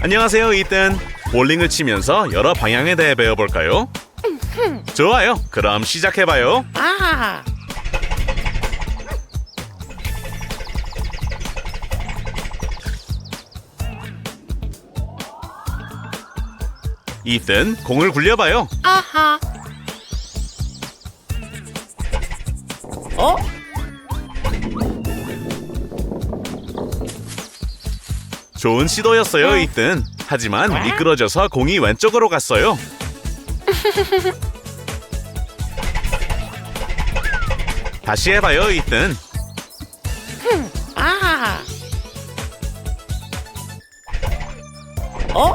안녕하세요, 이든. 볼링을 치면서 여러 방향에 대해 배워볼까요? 좋아요. 그럼 시작해봐요. 아, 이든, 공을 굴려봐요. 아하. 어? 좋은 시도였어요, 이든. 하지만 미끄러져서 공이 왼쪽으로 갔어요. 다시 해봐요, 이든. 아. 어?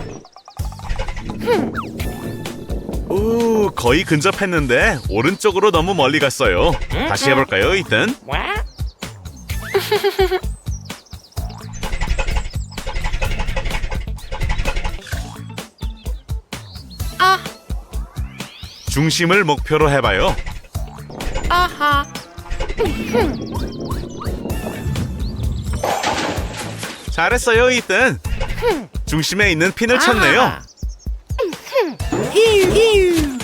오, 거의 근접했는데 오른쪽으로 너무 멀리 갔어요. 다시 해볼까요? 와? 중심을 목표로 해봐요. 아하. 잘했어요, 이든. 중심에 있는 핀을 쳤네요. 아하. 히우, 히우.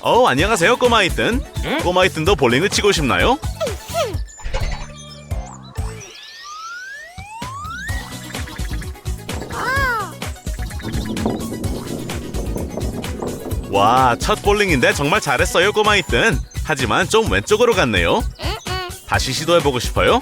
어, 안녕하세요, 꼬마 이든. 꼬마 이든도 볼링을 치고 싶나요? 와, 첫 볼링인데 정말 잘했어요, 꼬마 이든. 하지만 좀 왼쪽으로 갔네요. 다시 시도해보고 싶어요?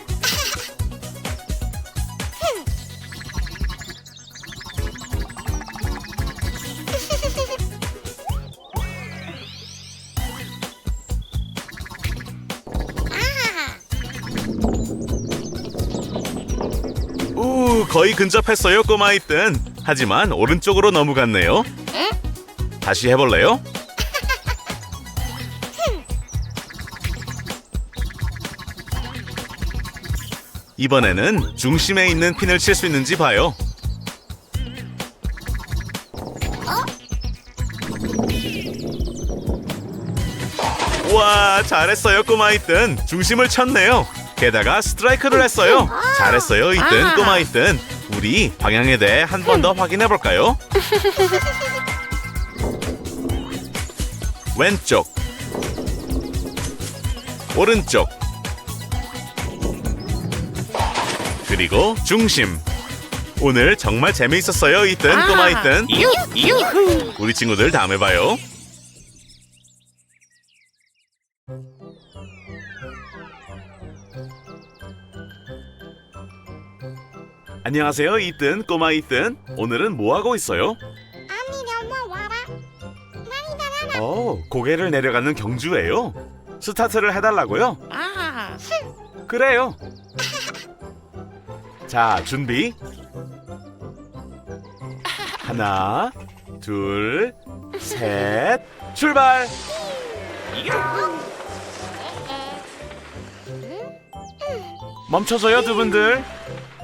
우, 거의 근접했어요, 꼬마 이든. 하지만 오른쪽으로 넘어갔네요. 다시 해볼래요? 이번에는 중심에 있는 핀을 칠 수 있는지 봐요. 와, 잘했어요, 꼬마 이든. 중심을 쳤네요. 게다가 스트라이크를 했어요. 잘했어요, 이든, 아. 꼬마 이든. 우리 방향에 대해 한 번 더 확인해 볼까요? 왼쪽, 오른쪽, 그리고 중심. 오늘 정말 재미있었어요, 이든, 꼬마 이든. 우리 친구들 다음에 봐요. 안녕하세요, 이든, 꼬마 이든. 오늘은 뭐 하고 있어요? 어, 고개를 내려가는 경주예요. 스타트를 해달라고요? 아, 그래요. 자, 준비. 하나, 둘, 셋, 출발! 멈춰서요, 두 분들.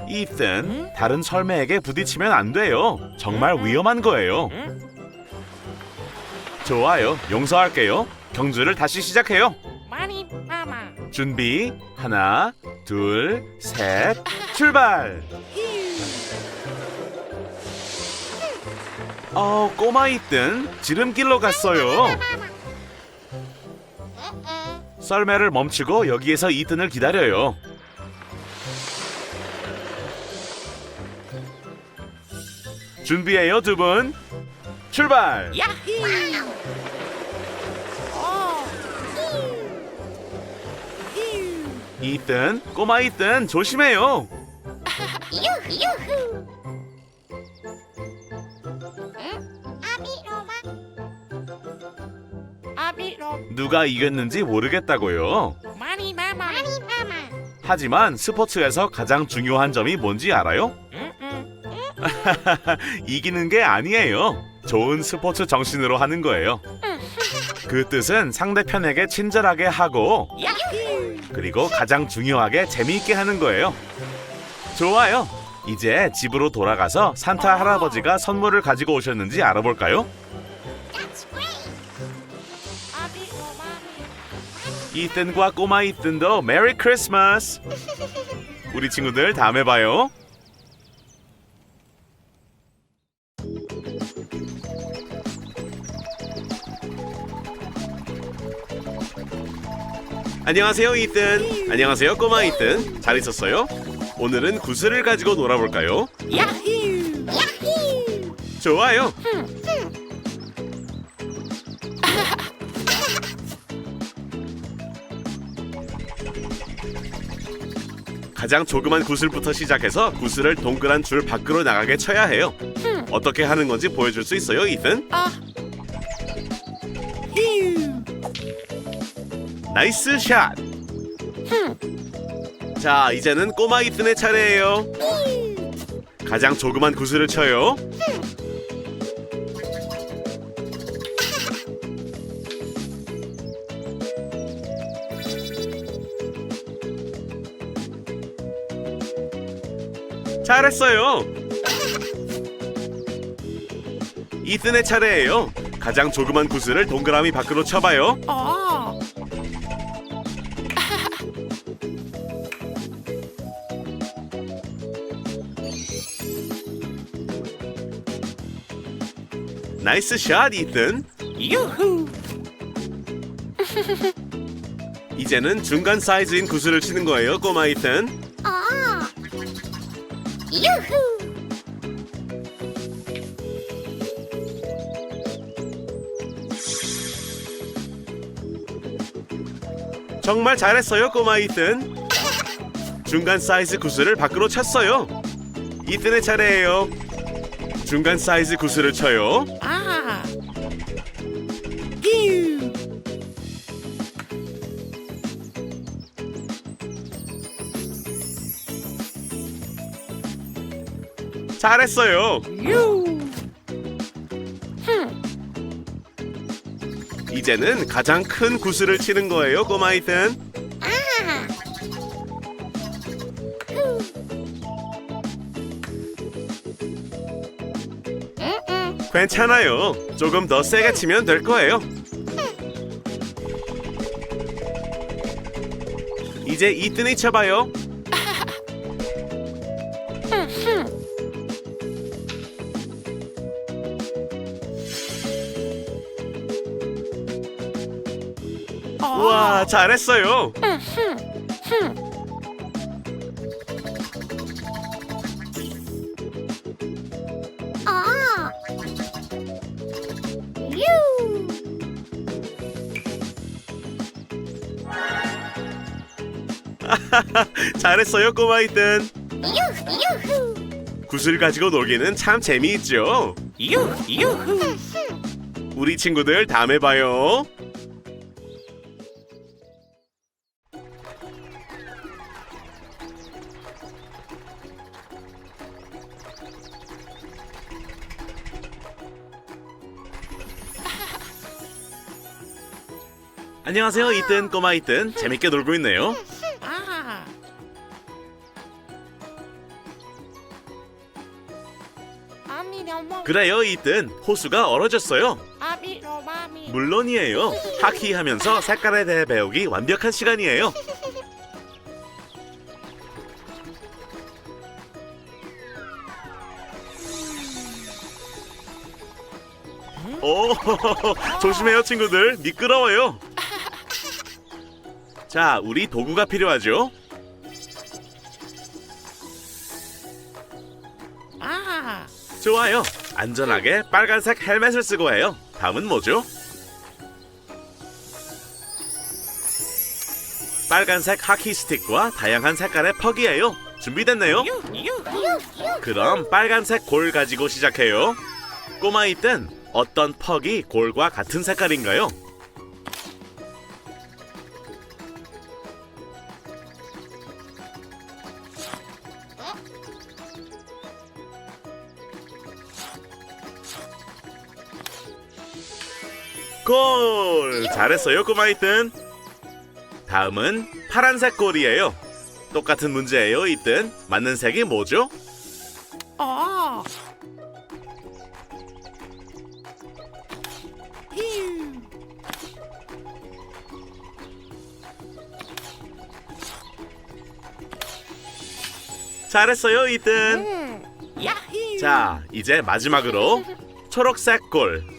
이튼, 다른 설매에게 부딪히면 안 돼요. 정말 위험한 거예요. 좋아요, 용서할게요. 경주를 다시 시작해요. 많이 마마. 준비. 하나 둘 셋. 출발! 어 꼬마 이든 지름길로 갔어요. 썰매를 멈추고 여기에서 이든을 기다려요. 준비해요 두분 출발 야히. 어. 이든 꼬마 이든 조심해요 유후. 아비로 누가 이겼는지 모르겠다고요 많이 마마. 하지만 스포츠에서 가장 중요한 점이 뭔지 알아요? 응, 응. 이기는 게 아니에요. 좋은 스포츠 정신으로 하는 거예요. 그 뜻은 상대편에게 친절하게 하고. 그리고 가장 중요하게 재미있게 하는 거예요. 좋아요. 이제 집으로 돌아가서 산타 할아버지가 선물을 가지고 오셨는지 알아볼까요? 이든과 꼬마 이든도 메리 크리스마스. 우리 친구들 다음에 봐요. 안녕하세요, 이든. 안녕하세요, 꼬마 이든. 잘 있었어요? 오늘은 구슬을 가지고 놀아볼까요? 야히. 야히. 좋아요. 가장 조그만 구슬부터 시작해서 구슬을 동그란 줄 밖으로 나가게 쳐야 해요. 어떻게 하는 건지 보여줄 수 있어요, 이든? 아. 나이스 샷! 자, 이제는 꼬마 이든의 차례예요. 가장 조그만 구슬을 쳐요. 잘했어요. 이든의 차례예요. 가장 조그만 구슬을 동그라미 밖으로 쳐봐요. 어. 나이스 샷, 이든. 유후. 이제는 중간 사이즈인 구슬을 치는 거예요, 꼬마 이든. 아. 유후. 정말 잘했어요, 꼬마 이든. 중간 사이즈 구슬을 밖으로 쳤어요. 이든의 차례예요. 중간 사이즈 구슬을 쳐요. 잘했어요. 유. 이제는 가장 큰 구슬을 치는 거예요, 꼬마 이든. 아. 응. 괜찮아요. 조금 더 세게 치면 될 거예요. 이제 이든이 쳐봐요. 잘했어요. 아. 유. 잘했어요, 꼬마 이든. 유. 유후. 구슬 가지고 놀기는 참 재미있죠. 유. 유후. 우리 친구들 다음에 봐요. 안녕하세요, 이든 꼬마 이든 재밌게 놀고 있네요. 그래요, 이든 호수가 얼어졌어요. 물론이에요. 하키 하면서 색깔에 대해 배우기 완벽한 시간이에요. 오, 조심해요, 친구들. 미끄러워요. 자, 우리 도구가 필요하죠. 아. 좋아요. 안전하게 빨간색 헬멧을 쓰고 해요. 다음은 뭐죠? 빨간색 하키 스틱과 다양한 색깔의 퍽이에요. 준비됐네요? 그럼 빨간색 골 가지고 시작해요. 꼬마 이 땐 어떤 퍽이 골과 같은 색깔인가요? 골! 잘했어요, 꼬마 이땐. 다음은 파란색 골이에요. 똑같은 문제예요, 이땐. 맞는 색이 뭐죠? 어. 히. 잘했어요, 이든. 음. 야히. 자, 이제 마지막으로 초록색 골.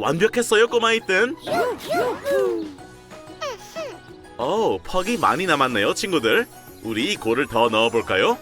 완벽했어요, 꼬마 이든. 유후. 어, 퍽이 많이 남았네요, 친구들. 우리 이 골을 더 넣어볼까요?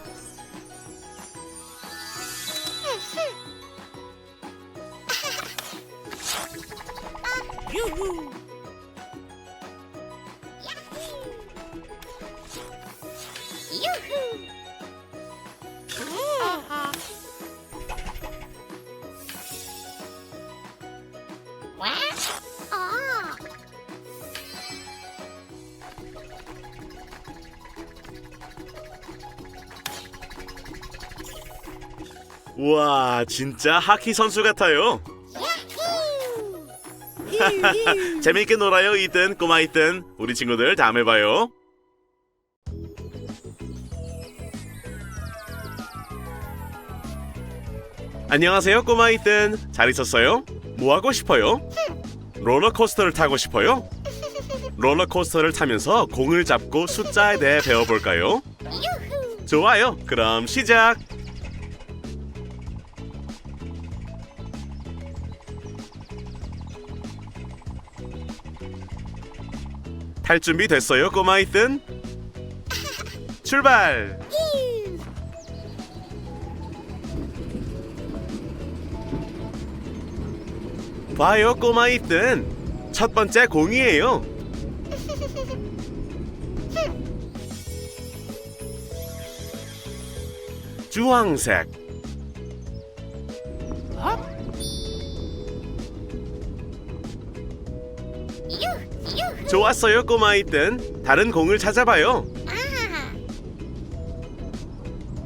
우와, 진짜 하키 선수 같아요. 재밌게 놀아요, 이든, 꼬마 이든. 우리 친구들 다음에 봐요. 안녕하세요, 꼬마 이든. 잘 있었어요? 뭐 하고 싶어요? 롤러코스터를 타고 싶어요? 롤러코스터를 타면서 공을 잡고 숫자에 대해 배워볼까요? 좋아요. 그럼 시작. 탈 준비 됐어요, 꼬마 이든? 출발. 봐요, 꼬마 이든. 첫 번째 공이에요. 주황색. 업. 좋았어요, 꼬마 이든. 다른 공을 찾아봐요. 아.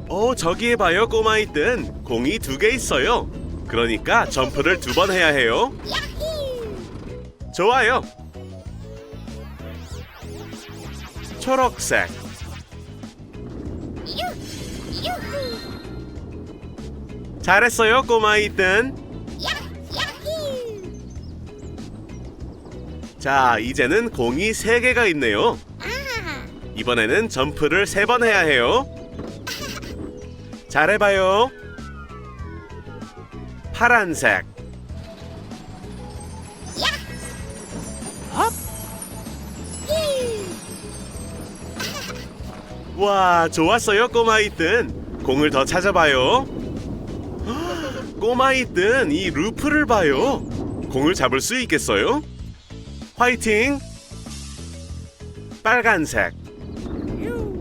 어, 저기에 봐요, 꼬마 이든. 공이 두 개 있어요. 그러니까 점프를 두 번 해야 해요. 좋아요. 초록색. 잘했어요, 꼬마 이든. 자, 이제는 공이 세 개가 있네요. 아. 이번에는 점프를 세 번 해야 해요. 잘해봐요. 파란색. 와, 좋았어요, 꼬마 이든. 공을 더 찾아봐요. 헉, 꼬마 이든, 이 루프를 봐요. 공을 잡을 수 있겠어요? 화이팅! 빨간색. 유.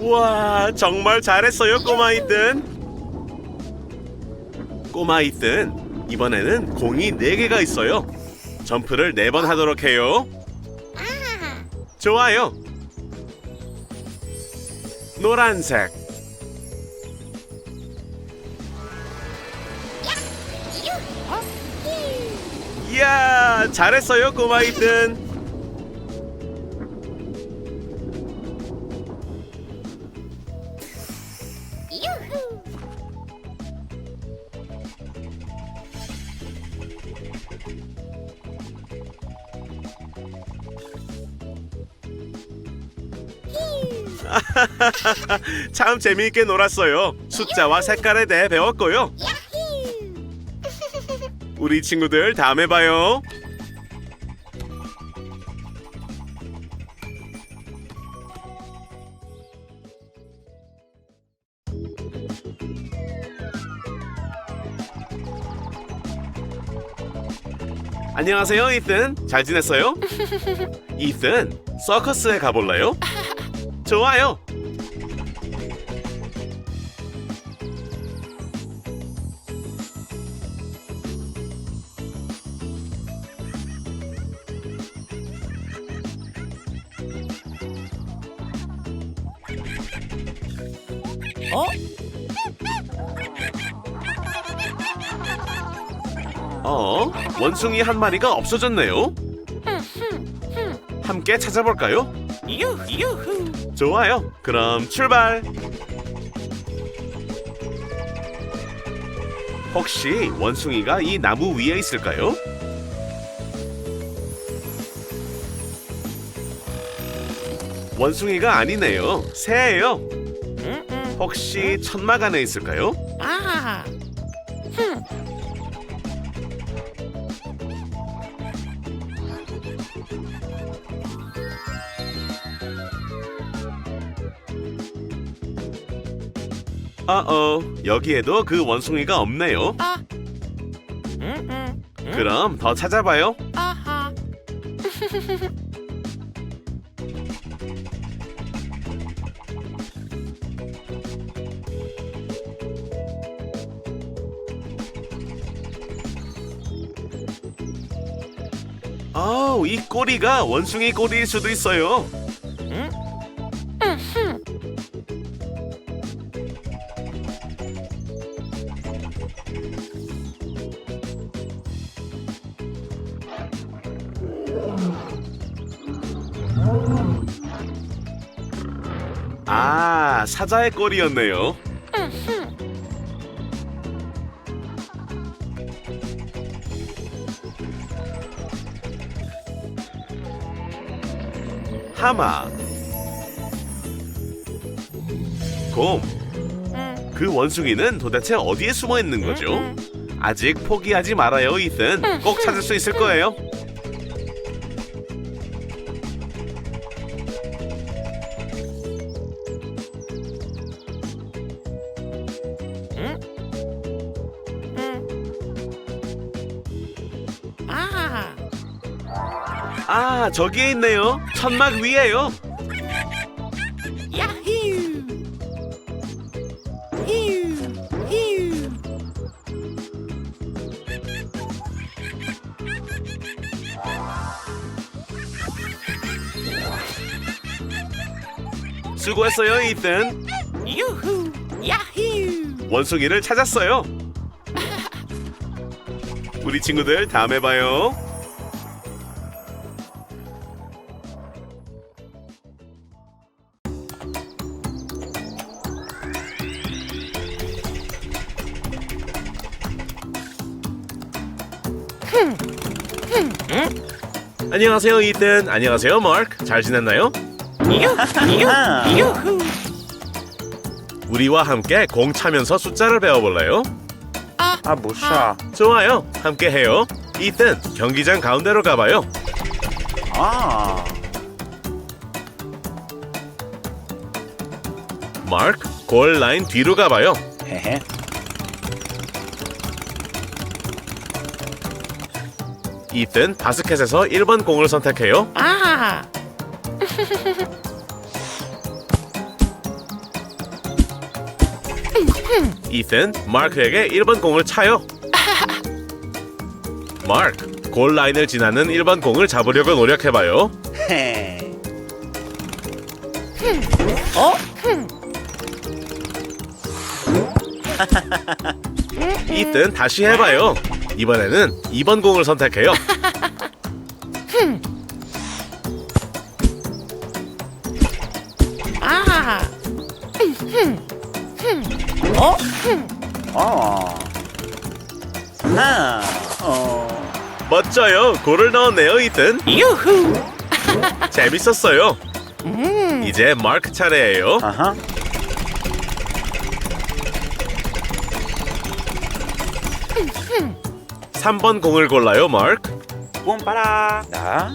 와, 정말 잘했어요, 꼬마 이든. 꼬마 이든, 이번에는 공이 네개가 있어요. 점프를 네번 하도록 해요. 아. 좋아요. 노란색. 이야, 잘했어요, 꼬마 이든. 유후. 참 재미있게 놀았어요. 숫자와 색깔에 대해 배웠고요. 우리 친구들 다음에 봐요. 안녕하세요, 이튼. 잘 지냈어요? 이튼, 서커스에 가볼래요? 좋아요. 원숭이 한 마리가 없어졌네요. 함께 찾아볼까요? 유후 좋아요. 그럼 출발. 혹시 원숭이가 이 나무 위에 있을까요? 원숭이가 아니네요. 새예요. 응응 혹시 천막 안에 있을까요? 아 어어, 여기에도 그 원숭이가 없네요. 아. 응응 그럼 더 찾아봐요. 아하 아우, 이 꼬리가 원숭이 꼬리일 수도 있어요. 아, 사자의 꼬리였네요. 하마 곰, 응그 원숭이는 도대체 어디에 숨어 있는 거죠? 아직 포기하지 말아요, 이든. 꼭 찾을 수 있을 거예요. 아, 저기에 있네요. 천막 위에요. 야후 휴휴 수고했어요, 이든. 유후 야후 원숭이를 찾았어요. 우리 친구들 다음에 봐요. 안녕하세요, 이든. 안녕하세요, 마크. 잘 지냈나요? 유후 우리와 함께 공 차면서 숫자를 배워볼래요? 아, 못 쏴. 좋아요. 함께 해요. 이든 경기장 가운데로 가봐요. 아, 마크, 골 라인 뒤로 가봐요. 헤헤. 이든 바스켓에서 1번 공을 선택해요. 아 이든 마크에게 1번 공을 차요. 마크, 골 라인을 지나는 1번 공을 잡으려고 노력해봐요. 헤. 어? 이든 다시 해봐요. 이번에는 2번 공을 선택해요. 아 어? 어. 하나. 어. 멋져요. 골을 넣었네요, 이든. 유후 재밌었어요. 음 이제 마크 차례예요. 아하. 삼번 공을 골라요, 마크. 뿜 빠라. 자.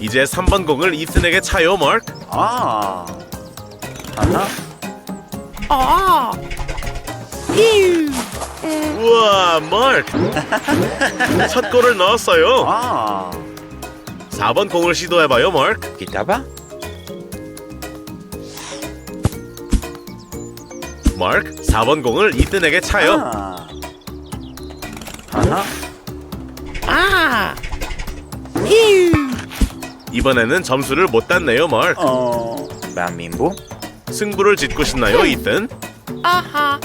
이제 3번 공을 이튼에게 차요, 마크. 아. 하나. 아 휴 우와, 마크. 첫 골을 넣었어요. 아. 4번 공을 시도해봐요, 마크. 기타봐. 마크, 4번 공을 이튼에게 차요. 아. 하나. 아 휴 이번에는 점수를 못 땄네요, 마크. 어. 만민보. 승부를 짓고 싶나요, 이튼? 아하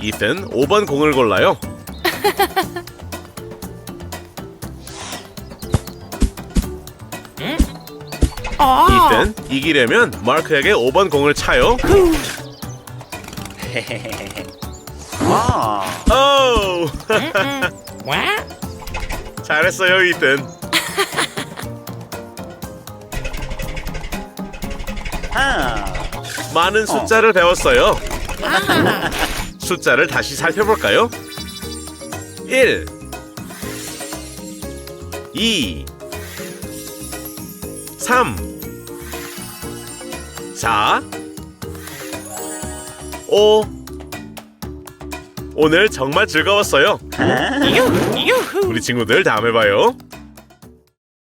이튼 5번 공을 골라요. 이튼 이기려면 마크에게 5번 공을 차요. 아, 오! 와? 잘했어요, 이튼. 아, 많은 숫자를 배웠어요. 숫자를 다시 살펴볼까요? 1 2 3 4 5 오늘 정말 즐거웠어요. 유후 유후 우리 친구들 다음에 봐요.